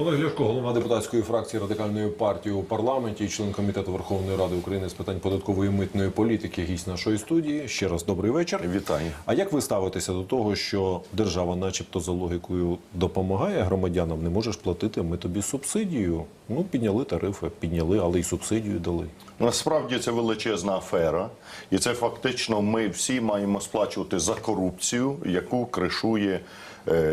Олег Ляшко, голова депутатської фракції радикальної партії у парламенті, і член комітету Верховної Ради України з питань податкової і митної політики, гість нашої студії. Ще раз добрий вечір. Вітаю. А як ви ставитеся до того, що держава, начебто, за логікою допомагає громадянам, не можеш платити? Ми тобі субсидію. Ну підняли тарифи, підняли, але й субсидію дали. Насправді це величезна афера, і це фактично ми всі маємо сплачувати за корупцію, яку кришує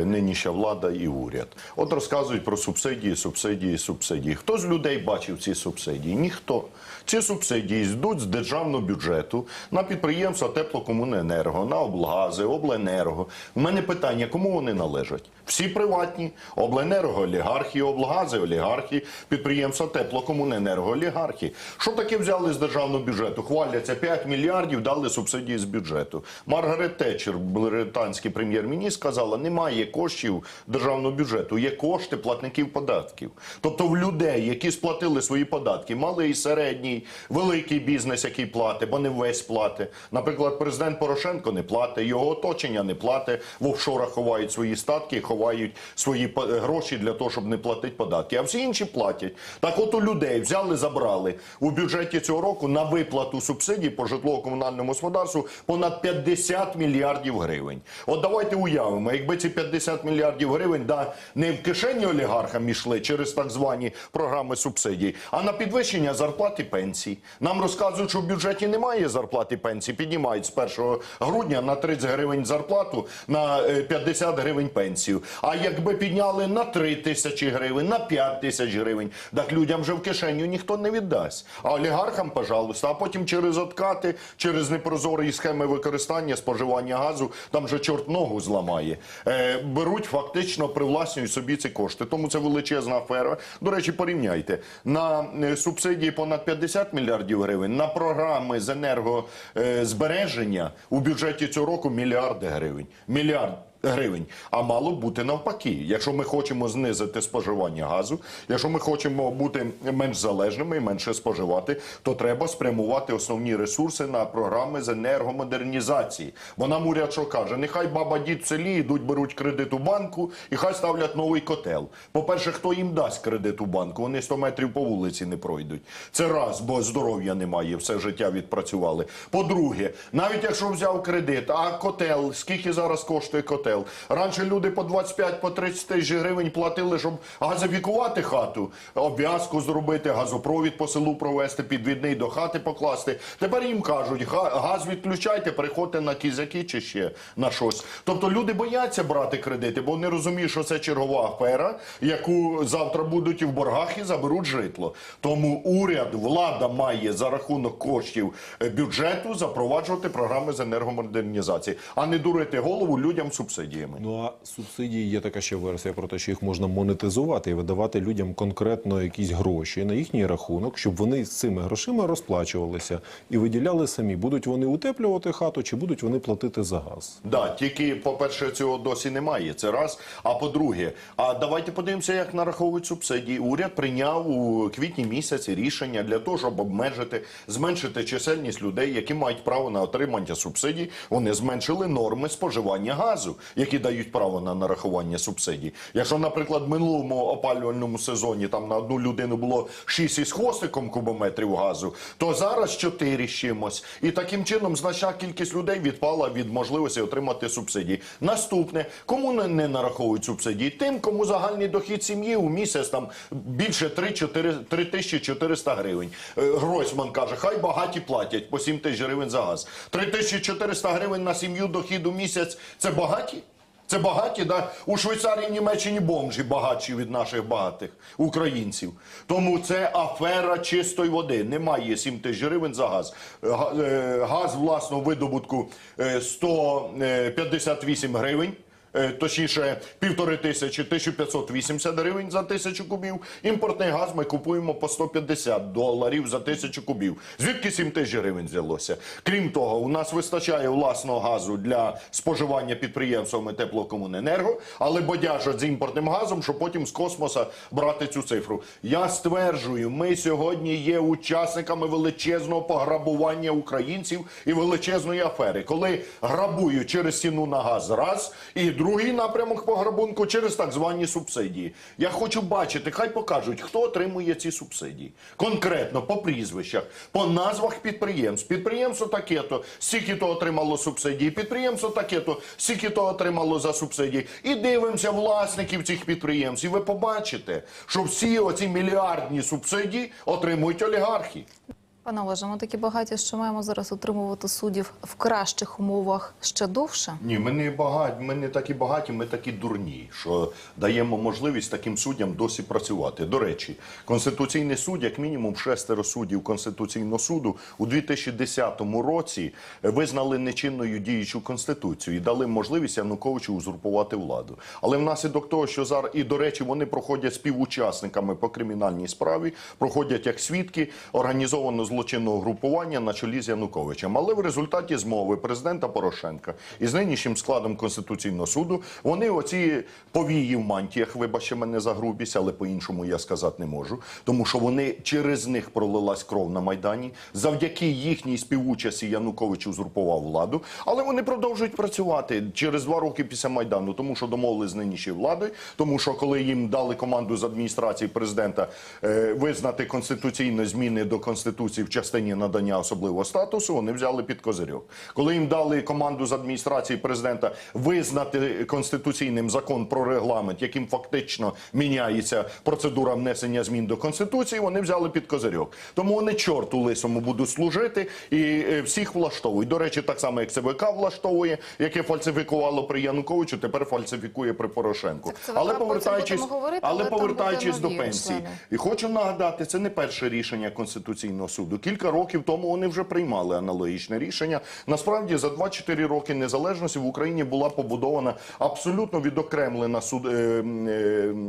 нинішня влада і уряд. От розказують про субсидії, субсидії, субсидії. Хто з людей бачив ці субсидії? Ніхто. Ці субсидії йдуть з державного бюджету на підприємства теплокомуненерго, на облгази, обленерго. У мене питання, кому вони належать? Всі приватні, обленерго олігархи, облгази олігархи, підприємства теплокомуненерго олігархи. Що таке взяли з державного бюджету? Хваляться 5 мільярдів, дали субсидії з бюджету. Маргарет Тетчер, британський прем'єр-міністр, сказала, немає коштів державного бюджету, є кошти платників податків. Тобто в людей, які сплатили свої податки, малий, великий бізнес, який платить, бо не весь платить. Наприклад, президент Порошенко не платить, його оточення не платить, в офшорах ховають свої статки, ховають свої гроші для того, щоб не платити податки. А всі інші платять. Так от у людей взяли, забрали у бюджеті цього року на виплату субсидій по житлово-комунальному господарству понад 50 мільярдів гривень. От давайте уявимо, якби ці 50 мільярдів гривень да, не в кишені олігархам йшли через так звані програми субсидій, а на підвищення зарплат і. Нам розказують, що в бюджеті немає зарплат і пенсій, піднімають з 1 грудня на 30 гривень зарплату, на е, 50 гривень пенсію. А якби підняли на 3 тисячі гривень, на 5 тисяч гривень, так людям вже в кишеню ніхто не віддасть. А олігархам, пожалуйста, а потім через откати, через непрозорі схеми використання, споживання газу, там же чорт ногу зламає. Е, беруть фактично привласнюють собі ці кошти. Тому це величезна афера. До речі, порівняйте на е, субсидії понад 50 мільярдів гривень, на програми з енергозбереження у бюджеті цього року мільярди гривень. Мільярд гривень. А мало бути навпаки. Якщо ми хочемо знизити споживання газу, якщо ми хочемо бути менш залежними і менше споживати, то треба спрямувати основні ресурси на програми з енергомодернізації. Бо нам уряд що каже, нехай баба дід в селі йдуть, беруть кредит у банку і хай ставлять новий котел. По-перше, хто їм дасть кредит у банку? Вони 100 метрів по вулиці не пройдуть. Це раз, бо здоров'я немає, все життя відпрацювали. По-друге, навіть якщо взяв кредит, а котел, скільки зараз коштує котел? Раніше люди по 25 по 30 тисяч гривень платили, щоб газифікувати хату, обв'язку зробити, газопровід по селу провести, підвідний до хати покласти. Тепер їм кажуть, газ відключайте, переходьте на кізяки чи ще на щось. Тобто люди бояться брати кредити, бо вони розуміють, що це чергова афера, яку завтра будуть і в боргах і заберуть житло. Тому уряд, влада має за рахунок коштів е, бюджету запроваджувати програми з енергомодернізації, а не дурити голову людям субсидіями. Ну а субсидії є така ще версія про те, що їх можна монетизувати і видавати людям конкретно якісь гроші на їхній рахунок, щоб вони з цими грошима розплачувалися і виділяли самі, будуть вони утеплювати хату чи будуть вони платити за газ. Да, тільки, по-перше, цього досі немає. Це раз. А по-друге, а давайте подивимося, як нараховують субсидії. Уряд прийняв у квітні місяці рішення для того, щоб обмежити, зменшити чисельність людей, які мають право на отримання субсидій. Вони зменшили норми споживання газу, які дають право на нарахування субсидій. Якщо, наприклад, в минулому опалювальному сезоні там на одну людину було 6 із хвостиком кубометрів газу, то зараз 4 з чимось. І таким чином значна кількість людей відпала від можливості отримати субсидії. Наступне, кому не, нараховують субсидії? Тим, кому загальний дохід сім'ї у місяць там більше 3-4 3400 гривень. Е, Гройсман каже, хай багаті платять по 7 тисяч гривень за газ. 3400 гривень на сім'ю дохід у місяць – це багаті? Це багаті, да? У Швейцарії, Німеччині бомжі багатші від наших багатих українців. Тому це афера чистої води. Немає 7 тисяч гривень за газ. Е, Газ власного видобутку е, 158 гривень. Е, Точніше, півтори тисячі, 1580 гривень за тисячу кубів. Імпортний газ ми купуємо по 150 доларів за тисячу кубів. Звідки 7 тисяч гривень взялося? Крім того, у нас вистачає власного газу для споживання підприємствами теплокомуненерго, але бодяжать з імпортним газом, щоб потім з космоса брати цю цифру. Я стверджую, ми сьогодні є учасниками величезного пограбування українців і величезної афери, коли грабують через ціну на газ раз, і друге Другий напрямок пограбунку через так звані субсидії. Я хочу бачити, хай покажуть, хто отримує ці субсидії. Конкретно по прізвищах, по назвах підприємств. Підприємство таке-то, стільки-то отримало субсидії, підприємство таке-то, стільки-то отримало за субсидії. І дивимося власників цих підприємств. І ви побачите, що всі оці мільярдні субсидії отримують олігархи. Пане Олеже, ми такі багаті, що маємо зараз утримувати суддів в кращих умовах ще довше. Ні, ми не багаті, ми не такі багаті, ми такі дурні, що даємо можливість таким суддям досі працювати. До речі, Конституційний суд, як мінімум, шестеро суддів Конституційного суду у 2010 році визнали нечинною діючу конституцію і дали можливість Януковичу узурпувати владу. Але внаслідок того, що зараз і до речі, вони проходять співучасниками по кримінальній справі, проходять як свідки організовано злочинного групування на чолі з Януковичем. Але в результаті змови президента Порошенка із нинішнім складом Конституційного суду вони оці повії в мантіях, вибачте мене за грубість, але по-іншому я сказати не можу, тому що вони через них пролилась кров на майдані. Завдяки їхній співучасті Янукович узурпував владу, але вони продовжують працювати через два роки після майдану, тому що домовились з нинішньою владою, тому що коли їм дали команду з адміністрації президента е, визнати конституційні зміни до конституції в частині надання особливого статусу, вони взяли під козирьок. Коли їм дали команду з адміністрації президента визнати конституційним закон про регламент, яким фактично міняється процедура внесення змін до конституції, вони взяли під козирьок. Тому вони чорту лисому будуть служити і е, всіх влаштовують. До речі, так само як ЦВК влаштовує, яке фальсифікувало при Януковичу, тепер фальсифікує при Порошенку. Так, але повертаючись, говорити, але але повертаючись до пенсії, і хочу нагадати, це не перше рішення Конституційного суду. Кілька років тому вони вже приймали аналогічне рішення. Насправді за 2-4 роки незалежності в Україні була побудована абсолютно відокремлена суд, е,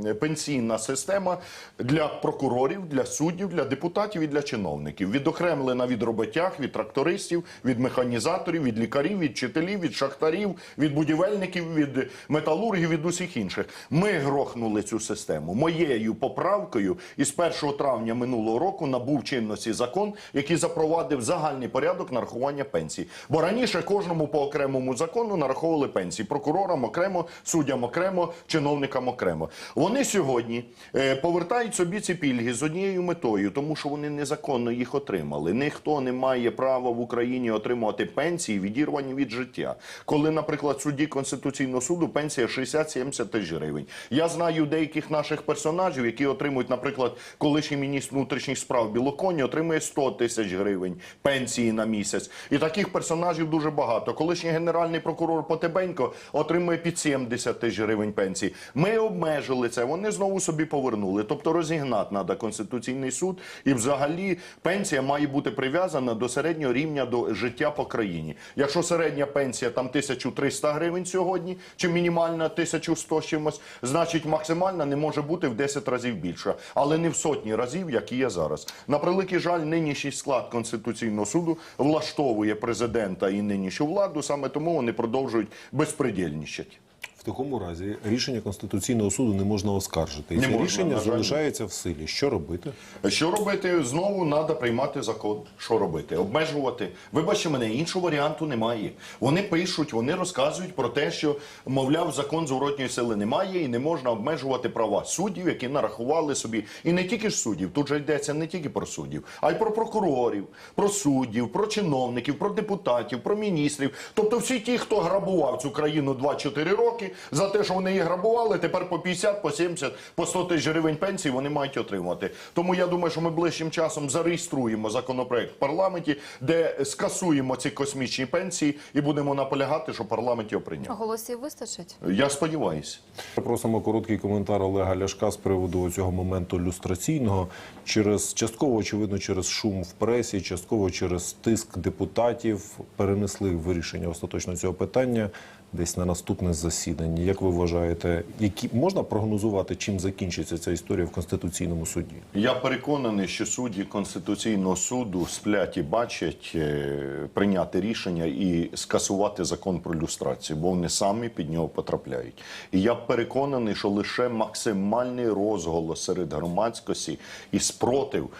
е, пенсійна система для прокурорів, для суддів, для депутатів і для чиновників. Відокремлена від роботяг, від трактористів, від механізаторів, від лікарів, від вчителів, від шахтарів, від будівельників, від металургів, від усіх інших. Ми грохнули цю систему. Моєю поправкою із 1 травня минулого року набув чинності закон, який запровадив загальний порядок нарахування пенсій. Бо раніше кожному по окремому закону нараховували пенсії прокурорам окремо, суддям окремо, чиновникам окремо. Вони сьогодні е, повертають собі ці пільги з однією метою, тому що вони незаконно їх отримали. Ніхто не має права в Україні отримувати пенсії, відірвані від життя. Коли, наприклад, судді Конституційного суду пенсія 60-70 тисяч гривень. Я знаю деяких наших персонажів, які отримують, наприклад, колишній міністр внутрішніх справ Білоконі отримує 100 тисяч гривень пенсії на місяць. І таких персонажів дуже багато. Колишній генеральний прокурор Потебенько отримує під 70 тисяч гривень пенсії. Ми обмежили це. Вони знову собі повернули. Тобто розігнати треба Конституційний суд. І взагалі пенсія має бути прив'язана до середнього рівня до життя по країні. Якщо середня пенсія там 1300 гривень сьогодні, чи мінімальна 1100 з чимось, значить максимальна не може бути в 10 разів більша, але не в сотні разів, як і є зараз. На превеликий жаль, нинішній склад Конституційного суду влаштовує президента і нинішню владу, саме тому вони продовжують безпредельничати. Такому разі рішення Конституційного суду не можна оскаржити. І Не це можна, рішення залишається в силі. Що робити? Що робити? Знову треба приймати закон. Що робити? Обмежувати. Вибачте мене, іншого варіанту немає. Вони пишуть, вони розказують про те, що, мовляв, закон зворотньої сили немає і не можна обмежувати права суддів, які нарахували собі. І не тільки ж суддів, тут же йдеться не тільки про суддів, а й про прокурорів, про суддів, про чиновників, про депутатів, про міністрів. Тобто всі ті, хто грабував цю країну 2-4 роки, за те, що вони її грабували, тепер по 50, по 70, по 100 тисяч гривень пенсії вони мають отримати. Тому я думаю, що ми ближчим часом зареєструємо законопроект в парламенті, де скасуємо ці космічні пенсії і будемо наполягати, що парламент його прийняв. Голосів вистачить? Я сподіваюся. Просимо короткий коментар Олега Ляшка з приводу цього моменту люстраційного. Через частково, очевидно, через шум в пресі, частково через тиск депутатів перенесли вирішення остаточно цього питання десь на наступне засідання. Як ви вважаєте, які можна прогнозувати, чим закінчиться ця історія в конституційному суді? Я переконаний, що судді Конституційного суду сплять і бачать е, прийняти рішення і скасувати закон про люстрацію, бо вони самі під нього потрапляють. І я переконаний, що лише максимальний розголос серед громадськості і спротив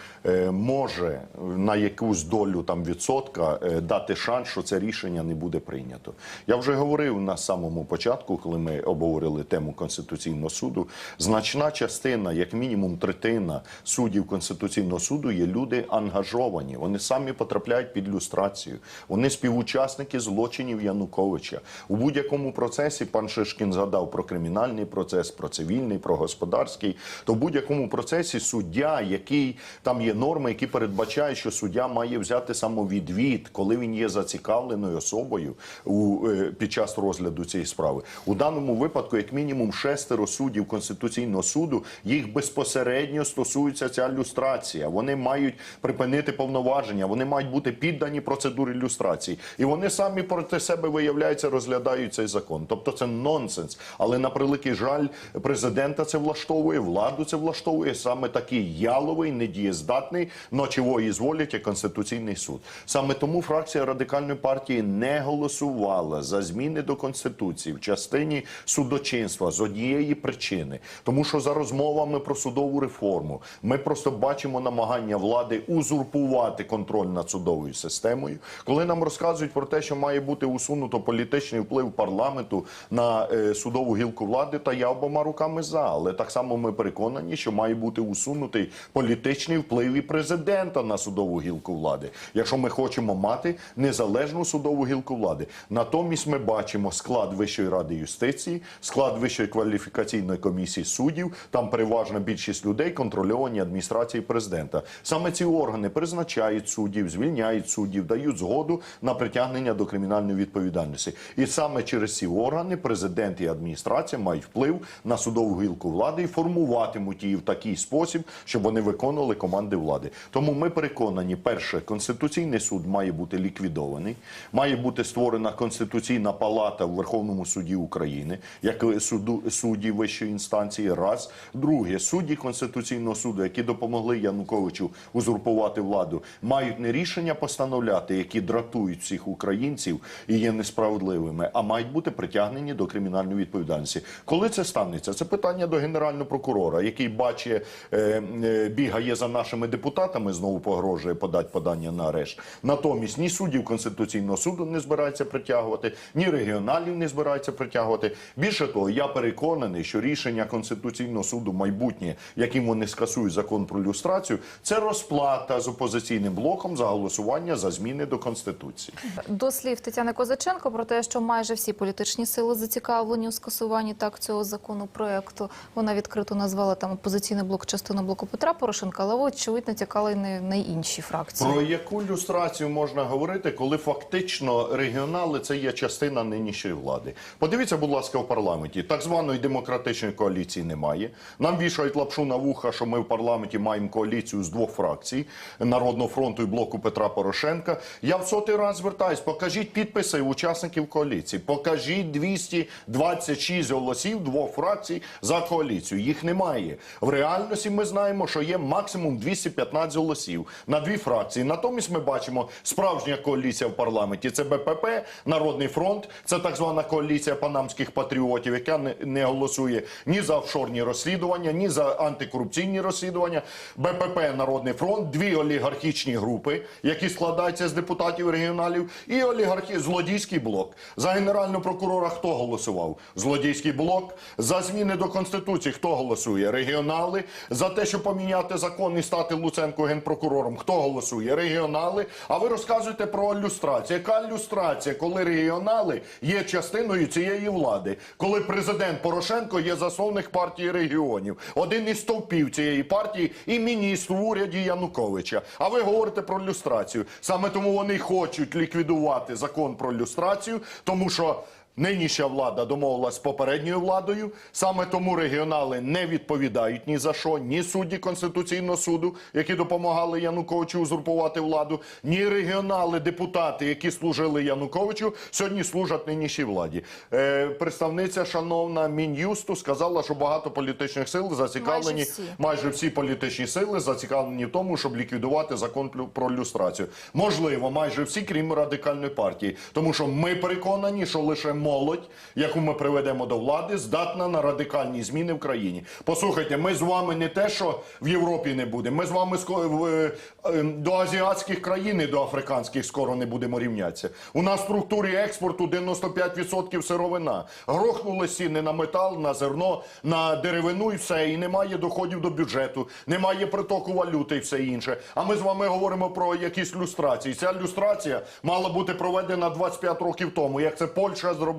може на якусь долю там відсотка е, дати шанс, що це рішення не буде прийнято. Я вже говорив на самому початку, коли ми обговорили тему Конституційного суду, значна частина, як мінімум третина суддів Конституційного суду є люди ангажовані. Вони самі потрапляють під люстрацію. Вони співучасники злочинів Януковича. У будь-якому процесі пан Шишкін згадав про кримінальний процес, про цивільний, про господарський. То в будь-якому процесі суддя, який там є норми, які передбачають, що суддя має взяти самовідвід, коли він є зацікавленою особою у е, під час розгляду цієї справи. У даному випадку, як мінімум, шестеро суддів Конституційного суду їх безпосередньо стосується ця люстрація. Вони мають припинити повноваження, вони мають бути піддані процедурі люстрації, і вони самі проти себе виявляється розглядають цей закон. Тобто це нонсенс. Але на превеликий жаль, президента це влаштовує, владу це влаштовує саме такий яловий, недієздатний, ночової зволять як Конституційний суд. Саме тому фракція радикальної партії не голосувала за зміни до конституції в частині судочинства з однієї причини, тому що за розмовами про судову реформу ми просто бачимо намагання влади узурпувати контроль над судовою системою. Коли нам розказують про те, що має бути усунуто політичний вплив парламенту на е, судову гілку влади, та я обома руками за. Але так само ми переконані, що має бути усунутий політичний вплив і президента на судову гілку влади, якщо ми хочемо мати незалежну судову гілку влади. Натомість ми бачимо склад Вищої ради юстиції, склад Вищої кваліфікаційної комісії суддів. Там переважна більшість людей контрольовані адміністрацією президента. Саме ці органи призначають суддів, звільняють суддів, дають згоду на притягнення до кримінальної відповідальності. І саме через ці органи президент і адміністрація мають вплив на судову гілку влади і формуватимуть її в такий спосіб, щоб вони виконували команди влади. Тому ми переконані, перше, конституційний суд має бути ліквідований, має бути створена конституційна палата в Верховному суді України, як суду судді вищої інстанції. Раз друге, судді конституційного суду, які допомогли Януковичу узурпувати владу, мають не рішення постановляти, які дратують всіх українців і є несправедливими, а мають бути притягнені до кримінальної відповідальності. Коли це станеться? Це питання до генерального прокурора, який бачить, е, е, бігає за нашими депутатами, знову погрожує подати подання на арешт. Натомість ні суддів конституційного суду не збирається притягувати, ні регіоналів не збирається притягувати. Більше того, я переконаний, що рішення конституційного суду майбутнє, яким вони скасують закон про люстрацію, це розплата з опозиційним блоком за голосування за зміни до конституції. До слів Тетяни Козаченко про те, що майже всі політичні сили зацікавлені у скасуванні так цього законопроекту. Вона відкрито назвала там опозиційний блок частину блоку Петра Порошенка, але очевидно тікали не на інші фракції. Про яку люстрацію можна говорити, коли фактично регіонали це є частина нинішньої влади? Подивіться, будь ласка, в парламенті так званої демократичної коаліції немає. Нам вішають лапшу на вуха, що ми в парламенті маємо коаліцію з двох фракцій Народного фронту і блоку Петра Порошенка. Я в сотий раз звертаюсь, покажіть підписи учасників коаліції, покажіть 226 голосів двох фракцій за коаліцію. Їх немає. В реальності ми знаємо, що є максимум 215 голосів на дві фракції. Натомість ми бачимо справжня коаліція в парламенті. Це БПП, Народний фронт, це так звана коаліція панамських патріотів, яка не, не голосує ні за офшорні розслідування, ні за антикорупційні розслідування. БПП, Народний фронт, дві олігархічні групи, які складаються з депутатів регіоналів, і олігархі злодійський блок. За генерального прокурора хто голосував? Злодійський блок. За зміни до конституції хто голосує? Регіонали. За те, щоб поміняти закон і стати Луценко генпрокурором, хто голосує? Регіонали. А ви розказуєте про люстрацію. Яка люстрація, коли регіонали є частиною цієї влади, коли президент Порошенко є засновник партії регіонів, один із стовпів цієї партії і міністр в уряді Януковича. А ви говорите про люстрацію. Саме тому вони хочуть ліквідувати закон про люстрацію, тому що. Нинішня влада домовилась з попередньою владою. Саме тому регіонали не відповідають ні за що, ні судді Конституційного суду, які допомагали Януковичу узурпувати владу, ні регіонали, депутати, які служили Януковичу, сьогодні служать нинішній владі. Е, представниця шановна Мін'юсту сказала, що багато політичних сил зацікавлені Майже всі. майже всі політичні сили зацікавлені в тому, щоб ліквідувати закон про люстрацію. Можливо, майже всі, крім радикальної партії, тому що ми переконані, що лише молодь, яку ми приведемо до влади, здатна на радикальні зміни в країні. Послухайте, ми з вами не те, що в Європі не будемо. Ми з вами е, е, до азіатських країн і до африканських скоро не будемо рівнятися. У нас в структурі експорту 95% сировина. Грохнули ціни на метал, на зерно, на деревину і все. І немає доходів до бюджету, немає притоку валюти і все інше. А ми з вами говоримо про якісь люстрації. Ця люстрація мала бути проведена 25 років тому, як це Польща зробила,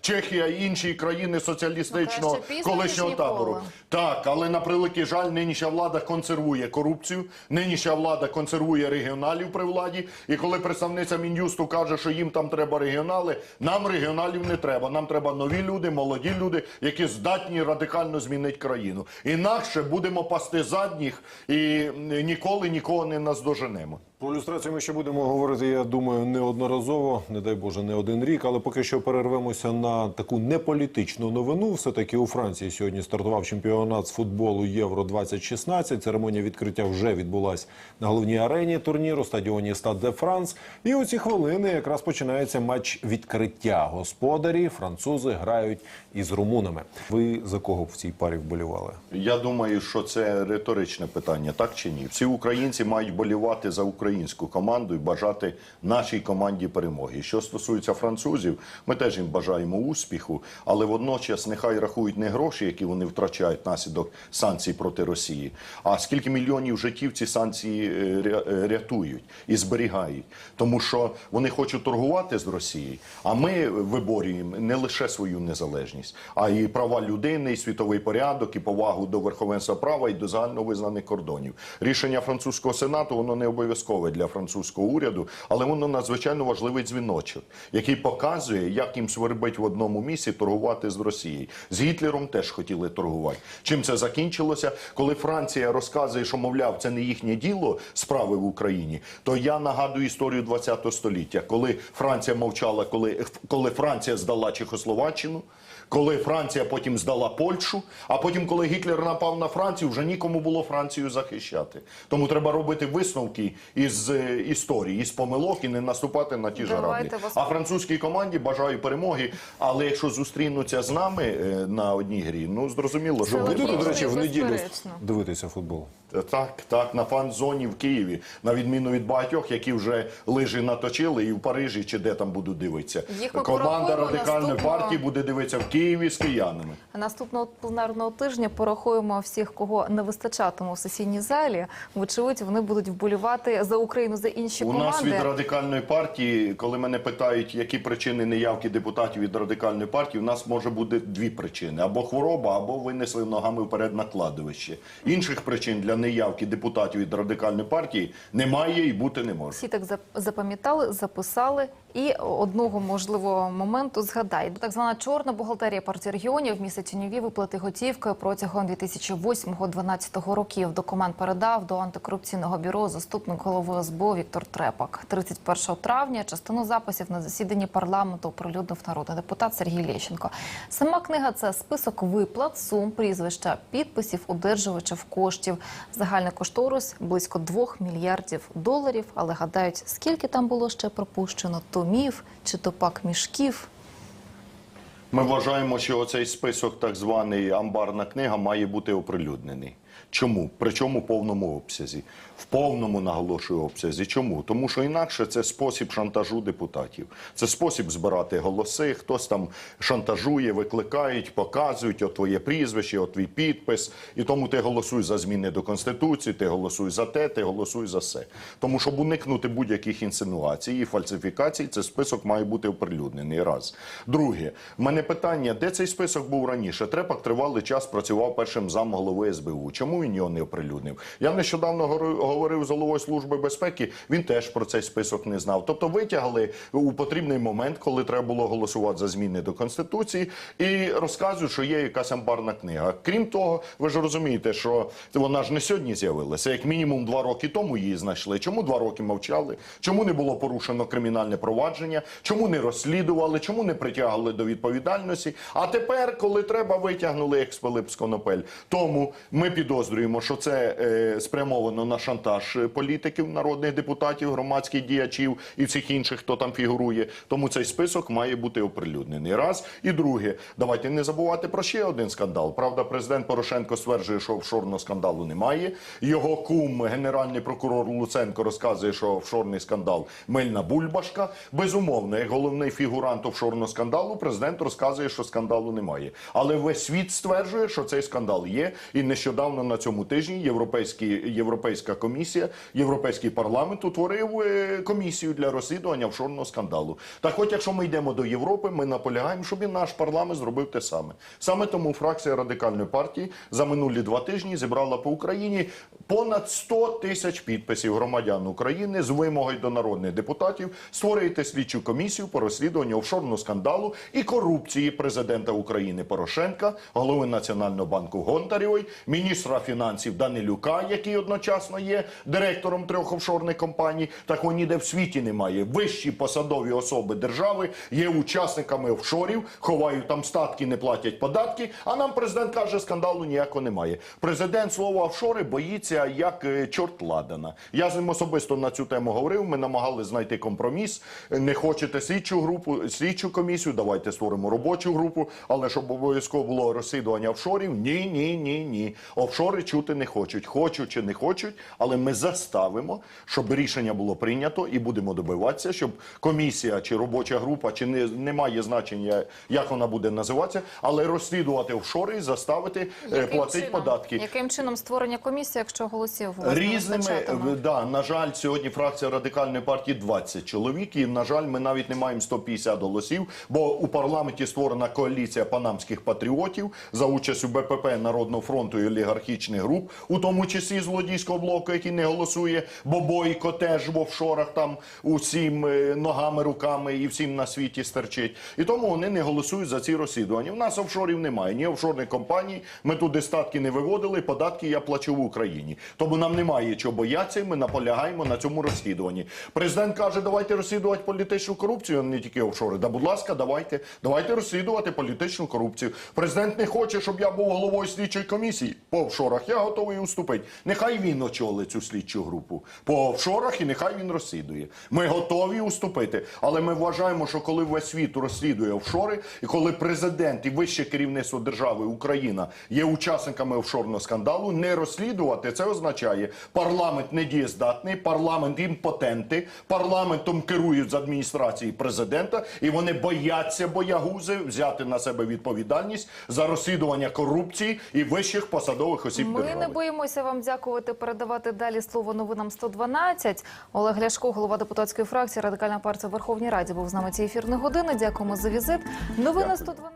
Чехія і інші країни соціалістичного Ну, краще колишнього табору. ніколи. Так, але на превеликий жаль, нинішня влада консервує корупцію, нинішня влада консервує регіоналів при владі. І коли представниця Мін'юсту каже, що їм там треба регіонали, нам регіоналів не треба. Нам треба нові люди, молоді люди, які здатні радикально змінити країну. Інакше будемо пасти задніх і ніколи нікого не наздоженемо. Про люстрацію ми ще будемо говорити, я думаю, неодноразово, не дай Боже, не один рік. Але поки що перервемося на таку неполітичну новину. Все таки у Франції сьогодні стартував чемпіонат з футболу Євро 2016 Церемонія відкриття вже відбулась на головній арені турніру, стадіоні Стад де Франс. І у ці хвилини якраз починається матч відкриття. Господарі французи грають із румунами. Ви за кого в цій парі вболівали? Я думаю, що це риторичне питання, так чи ні? Всі українці мають болівати за українську команду і бажати нашій команді перемоги. Що стосується французів, ми теж їм бажаємо успіху, але водночас нехай рахують не гроші, які вони втрачають внаслідок санкцій проти Росії, а скільки мільйонів життів ці санкції е, е, рятують і зберігають, тому що вони хочуть торгувати з Росією, а ми виборюємо не лише свою незалежність, а і права людини, і світовий порядок, і повагу до верховенства права і до загальновизнаних кордонів. Рішення французького сенату воно не обов'язкове для французького уряду, але воно надзвичайно важливий дзвіночок, який показує, як їм свербить в одному місці торгувати з Росією. З Гітлером теж хотіли торгувати. Чим це закінчилося? Коли Франція розказує, що мовляв, це не їхнє діло справи в Україні, то я нагадую історію ХХ століття, коли Франція мовчала, коли, коли Франція здала Чехословаччину. Коли Франція потім здала Польщу, а потім, коли Гітлер напав на Францію, вже нікому було Францію захищати. Тому треба робити висновки із е, історії, із помилок і не наступати на ті ж А французькій команді бажаю перемоги. Але якщо зустрінуться з нами е, на одній грі, ну зрозуміло, що буде. До речі, в неділю дивитися футбол? Так, так, на фан-зоні в Києві, на відміну від багатьох, які вже лижі наточили і в Парижі чи де там будуть дивитися. Їх Команда радикальної наступного- партії буде дивитися в Києві з киянами. Наступного пленарного тижня порахуємо всіх, кого не вистачатиме у сесійній залі. Вочевидь, вони будуть вболівати за Україну за інші У команди. нас від радикальної партії, коли мене питають, які причини неявки депутатів від радикальної партії, у нас може бути дві причини: або хвороба, або винесли ногами вперед на кладовище. Інших причин для неявки депутатів від радикальної партії немає і бути не може. Всі так зап- запам'ятали, записали і одного можливого моменту згадають. Так звана чорна бухгалтерія партії регіонів місті Тіньові виплати готівкою протягом 2008-2012 років. Документ передав до антикорупційного бюро заступник голови СБУ Віктор Трепак. 31 травня частину записів на засіданні парламенту оприлюднив народний депутат Сергій Лещенко. Сама книга це список виплат, сум, прізвища, підписів, одержувачів коштів. Загальний кошторис близько 2 мільярдів доларів. Але гадають, скільки там було ще пропущено томів чи топак мішків. Ми вважаємо, що оцей список, так званий амбарна книга, має бути оприлюднений. Чому? Причому в повному обсязі. В повному наголошую обсязі. Чому? Тому що інакше це спосіб шантажу депутатів. Це спосіб збирати голоси. Хтось там шантажує, викликають, показують от твоє прізвище, от твій підпис. І тому ти голосуй за зміни до конституції, ти голосуй за те, ти голосуй за все. Тому щоб уникнути будь-яких інсинуацій і фальсифікацій, цей список має бути оприлюднений. Раз. Друге, в мене питання, де цей список був раніше? Трепак тривалий час працював першим зам голови СБУ. Чому він його не оприлюднив? Я нещодавно говорив з головою служби безпеки. Він теж про цей список не знав. Тобто витягли у потрібний момент, коли треба було голосувати за зміни до конституції, і розказують, що є якась амбарна книга. Крім того, ви ж розумієте, що вона ж не сьогодні з'явилася. Як мінімум два роки тому її знайшли. Чому два роки мовчали? Чому не було порушено кримінальне провадження? Чому не розслідували? Чому не притягли до відповідальності? А тепер, коли треба, витягнули Пилип з Конопель. Тому ми підозрюємо. Підозрюємо, що це е, спрямовано на шантаж політиків, народних депутатів, громадських діячів і всіх інших, хто там фігурує. Тому цей список має бути оприлюднений. Раз і друге, давайте не забувати про ще один скандал. Правда, президент Порошенко стверджує, що офшорного скандалу немає. Його кум, генеральний прокурор Луценко, розказує, що офшорний скандал мильна бульбашка. Безумовно, як головний фігурант офшорного скандалу, президент розказує, що скандалу немає. Але весь світ стверджує, що цей скандал є. І нещодавно на цьому тижні Європейський, Європейська комісія, Європейський парламент утворив е, комісію для розслідування офшорного скандалу. Так, от, якщо ми йдемо до Європи, ми наполягаємо, щоб і наш парламент зробив те саме. Саме тому фракція радикальної партії за минулі два тижні зібрала по Україні понад 100 тисяч підписів громадян України з вимогою до народних депутатів створити слідчу комісію по розслідуванню офшорного скандалу і корупції президента України Порошенка, голови Національного банку Гонтарєвої, міністра фінансів Данилюка, який одночасно є директором трьох офшорних компаній. Такого ніде в світі немає. Вищі посадові особи держави є учасниками офшорів, ховають там статки, не платять податки. А нам президент каже, скандалу ніякого немає. Президент слова офшори боїться як е, чорт ладана. Я з ним особисто на цю тему говорив. Ми намагалися знайти компроміс. Не хочете слідчу групу, слідчу комісію? Давайте створимо робочу групу. Але щоб обов'язково було розслідування офшорів? Ні, ні, ні, ні. Офшори чути не хочуть. Хочуть чи не хочуть, але ми заставимо, щоб рішення було прийнято, і будемо добиватися, щоб комісія чи робоча група, чи не, не має значення, як вона буде називатися, але розслідувати офшори і заставити е, платити податки. Яким чином створення комісії, якщо голосів Різними да, на жаль, сьогодні фракція радикальної партії 20 чоловік, і на жаль, ми навіть не маємо 150 голосів, бо у парламенті створена коаліція панамських патріотів за участю БПП Народного фронту і олігархічних груп, у тому числі злодійського блоку, який не голосує, бо Бойко теж в офшорах там усім е, ногами, руками і всім на світі стерчить. І тому вони не голосують за ці розслідування. У нас офшорів немає, ні офшорних компаній. Ми туди статки не виводили, податки я плачу в Україні. Тому нам немає чого боятися. Ми наполягаємо на цьому розслідуванні. Президент каже, давайте розслідувати політичну корупцію, а не тільки офшори. Да, будь ласка, давайте, давайте розслідувати політичну корупцію. Президент не хоче, щоб я був головою слідчої комісії по офшорах. Я готовий уступити. Нехай він очолить цю слідчу групу по офшорах, і нехай він розслідує. Ми готові уступити, але ми вважаємо, що коли весь світ розслідує офшори, і коли президент і вище керівництво держави Україна є учасниками офшорного скандалу, не розслідувати це означає, парламент недієздатний, парламент імпотенти, парламентом керують з адміністрації президента, і вони бояться боягузи взяти на себе відповідальність за розслідування корупції і вищих посадових осіб Ми держави. не боїмося вам дякувати, передавати далі слово новинам 112. Олег Ляшко, голова депутатської фракції Радикальна партія у Верховній Раді, був з нами цієї ефірної години. Дякуємо за візит. Новини Дякую. 112.